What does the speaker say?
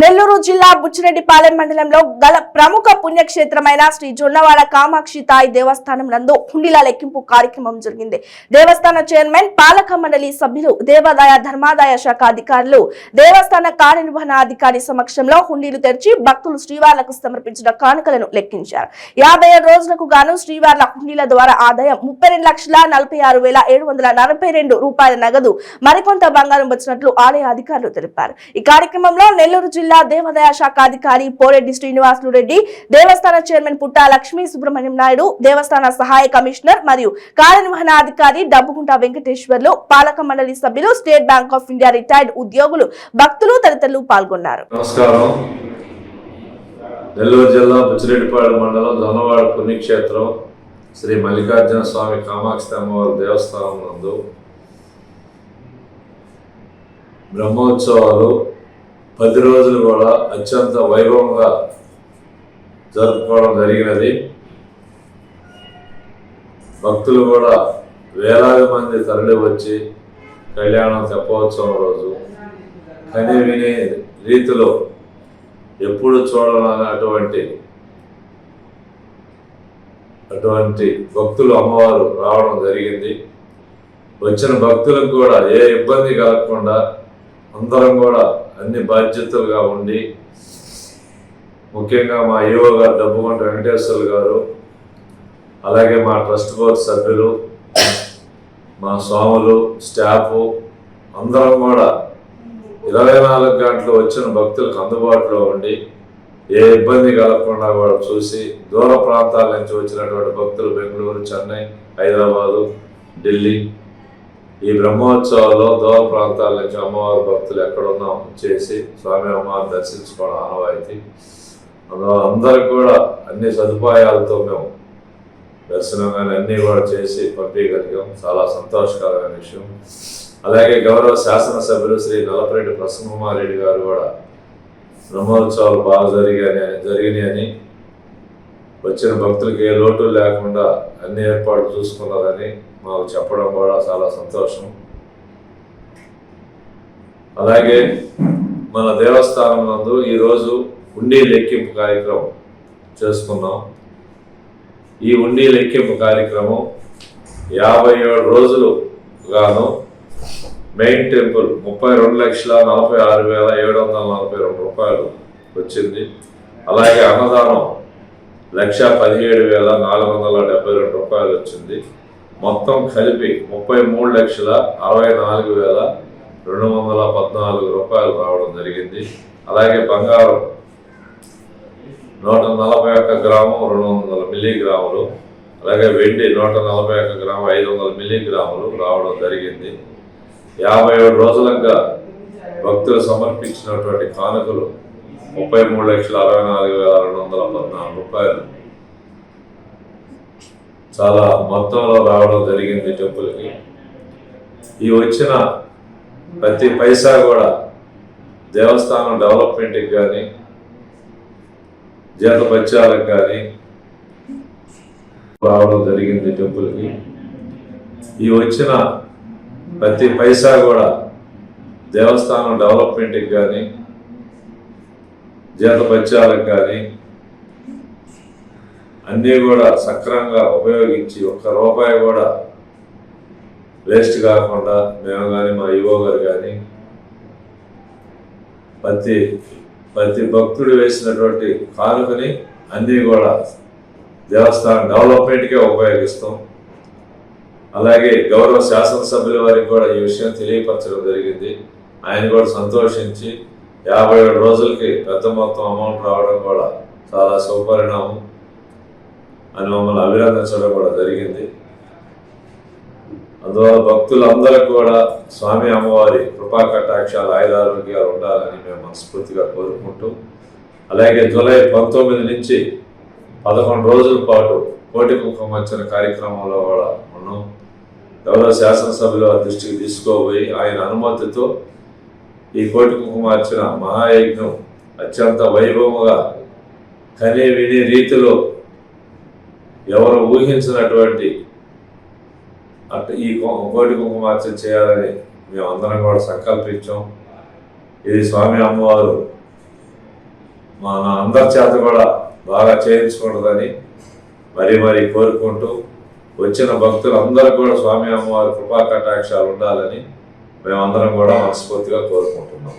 నెల్లూరు జిల్లా బుచ్చిరెడ్డిపాలెం మండలంలో గల ప్రముఖ పుణ్యక్షేత్రమైన శ్రీ జొన్నవాడ కామాక్షి తాయి దేవస్థానం నందు హుండీల లెక్కింపు కార్యక్రమం జరిగింది. దేవస్థాన చైర్మన్ పాలక మండలి సభ్యులు దేవాదాయ ధర్మాదాయ శాఖ అధికారులు దేవస్థాన కార్యనిర్వహణ అధికారి సమక్షంలో హుండీలు తెరిచి భక్తులు శ్రీవార్లకు సమర్పించిన కానుకలను లెక్కించారు. యాభై ఏడు రోజులకు గాను శ్రీవార్ల హుండీల ద్వారా ఆదాయం ముప్పై రెండు లక్షల నలభై ఆరు వేల ఏడు వందల నలభై రెండు రూపాయల నగదు మరికొంత బంగారం వచ్చినట్లు ఆలయ అధికారులు తెలిపారు. ఈ కార్యక్రమంలో నెల్లూరు జిల్లా జిల్లా దేవాదాయ శాఖ అధికారి పోరెడ్డి శ్రీనివాసులు రెడ్డి దేవస్థాన చైర్మన్ పుట్టా లక్ష్మీ సుబ్రహ్మణ్యం నాయుడు దేవస్థాన సహాయ కమిషనర్ మరియు కార్యనిర్వహణ అధికారి డబ్బుగుంట వెంకటేశ్వర్లు పాలక మండలి సభ్యులు State Bank of India retired ఉద్యోగులు భక్తులు తదితరులు పాల్గొన్నారు. నమస్కారం. నెల్లూరు జిల్లా బుచ్చిరెడ్డిపాడు మండలం ధనవాడ పుణ్యక్షేత్రం శ్రీ మల్లికార్జున స్వామి కామాక్షి అమ్మవారి దేవస్థానం నందు బ్రహ్మోత్సవాలు పది రోజులు కూడా అత్యంత వైభవంగా జరుపుకోవడం జరిగినది. భక్తులు కూడా వేలాది మంది తరలి వచ్చి కళ్యాణం తెప్పోత్సవం రోజు కని వినే రీతిలో ఎప్పుడు చూడాలని అటువంటి అటువంటి భక్తులు అమ్మవారు రావడం జరిగింది. వచ్చిన భక్తులకు కూడా ఏ ఇబ్బంది కలగకుండా అందరం కూడా అన్ని బాధ్యతలుగా ఉండి ముఖ్యంగా మా ఈవో గారు డబ్బుమంట వెంకటేశ్వర్లు గారు అలాగే మా ట్రస్ట్ బోర్డు సభ్యులు మా స్వాములు స్టాఫ్ అందరం కూడా ఇరవై నాలుగు గంటలు వచ్చిన భక్తులకు అందుబాటులో ఉండి ఏ ఇబ్బంది కలగకుండా కూడా చూసి దూర ప్రాంతాల నుంచి వచ్చినటువంటి భక్తులు బెంగళూరు చెన్నై హైదరాబాదు ఢిల్లీ ఈ బ్రహ్మోత్సవాల్లో దూర ప్రాంతాల నుంచి అమ్మవారి భక్తులు ఎక్కడున్నా చేసి స్వామి అమ్మవారిని దర్శించుకోవడం ఆనవాయితీ. అందులో అందరికి కూడా అన్ని సదుపాయాలతో మేము దర్శనం కానీ అన్నీ కూడా చేసి పంపించగలిగాం. చాలా సంతోషకరమైన విషయం. అలాగే గౌరవ శాసనసభ్యులు శ్రీ నల్లపరెడ్డి ప్రసన్నకుమారెడ్డి గారు కూడా బ్రహ్మోత్సవాలు బాగా జరిగాయని జరిగినాయని వచ్చిన భక్తులకి ఏ లోటు లేకుండా అన్ని ఏర్పాట్లు చూసుకున్నారని మాకు చెప్పడం కూడా చాలా సంతోషం. అలాగే మన దేవస్థానం నందు ఈరోజు ఉండి లెక్కింపు కార్యక్రమం చేసుకున్నాం. ఈ ఉండి లెక్కింపు కార్యక్రమం యాభై ఏడు రోజులు గాను మెయిన్ టెంపుల్ ముప్పై రెండు లక్షల నలభై ఆరు వేల ఏడు వందల నలభై రెండు రూపాయలు వచ్చింది. అలాగే అన్నదానం లక్ష పదిహేడు వేల నాలుగు వందల డెబ్బై రెండు రూపాయలు వచ్చింది. మొత్తం కలిపి ముప్పై మూడు లక్షల అరవై నాలుగు వేల రెండు వందల పద్నాలుగు రూపాయలు రావడం జరిగింది. అలాగే బంగారం నూట నలభై ఒక్క గ్రాము రెండు వందల మిల్లీగ్రాములు అలాగే వెండి నూట నలభై ఒక్క గ్రాము ఐదు వందల మిల్లీగ్రాములు రావడం జరిగింది. యాభై ఏడు రోజులుగా భక్తులు సమర్పించినటువంటి కానుకలు ముప్పై మూడు లక్షల అరవై నాలుగు వేల రెండు వందల పద్నాలుగు రూపాయలు. చాలా మొత్తంలో రావడం జరిగింది టెంపుల్కి. ఈ వచ్చిన ప్రతి పైసా కూడా దేవస్థానం డెవలప్మెంట్కి కానీ జీతపత్యాలకు కానీ రావడం జరిగింది టెంపుల్కి. ఈ వచ్చిన ప్రతి పైసా కూడా దేవస్థానం డెవలప్మెంట్కి కానీ జీతపత్యాలకు కానీ అన్నీ కూడా సక్రమంగా ఉపయోగించి ఒక్క రూపాయి కూడా వేస్ట్ కాకుండా మేము కానీ మా యువ గారు కానీ ప్రతి ప్రతి భక్తుడు వేసినటువంటి కానుకని అన్నీ కూడా దేవస్థానం డెవలప్మెంట్కే ఉపయోగిస్తాం. అలాగే గౌరవ శాసనసభ్యుల వారికి కూడా ఈ విషయం తెలియపరచడం జరిగింది. ఆయన కూడా సంతోషించి యాభై ఏడు రోజులకి పెద్ద మొత్తం అమౌంట్ రావడం కూడా చాలా సుపరిణామం అని మమ్మల్ని అభినందించడం కూడా జరిగింది. అందువల్ల భక్తులందరూ కూడా స్వామి అమ్మవారి కృపా కటాక్షాలు ఆయుధారోగ్యాలు ఉండాలని మేము మనస్ఫూర్తిగా కోరుకుంటూ అలాగే జూలై పంతొమ్మిది నుంచి పదకొండు రోజుల పాటు కోటి కుంకుమర్చన కార్యక్రమంలో కూడా ఉన్నాం. ఎవరో శాసనసభలో దృష్టికి తీసుకోబోయి ఆయన అనుమతితో ఈ కోటి కుంకుమార్చన మహాయజ్ఞం అత్యంత వైభవముగా కనే వినే రీతిలో ఎవరు ఊహించినటువంటి అట్ ఈ కోటి కుంకుమార్చన చేయాలని మేమందరం కూడా సంకల్పించాం. ఇది స్వామి అమ్మవారు మన అందరి చేత కూడా బాగా చేయించుకుంటుందని మరీ మరీ కోరుకుంటూ వచ్చిన భక్తులందరూ కూడా స్వామి అమ్మవారి కృపా కటాక్షాలు ఉండాలని మేమందరం కూడా మనస్ఫూర్తిగా కోరుకుంటున్నాం.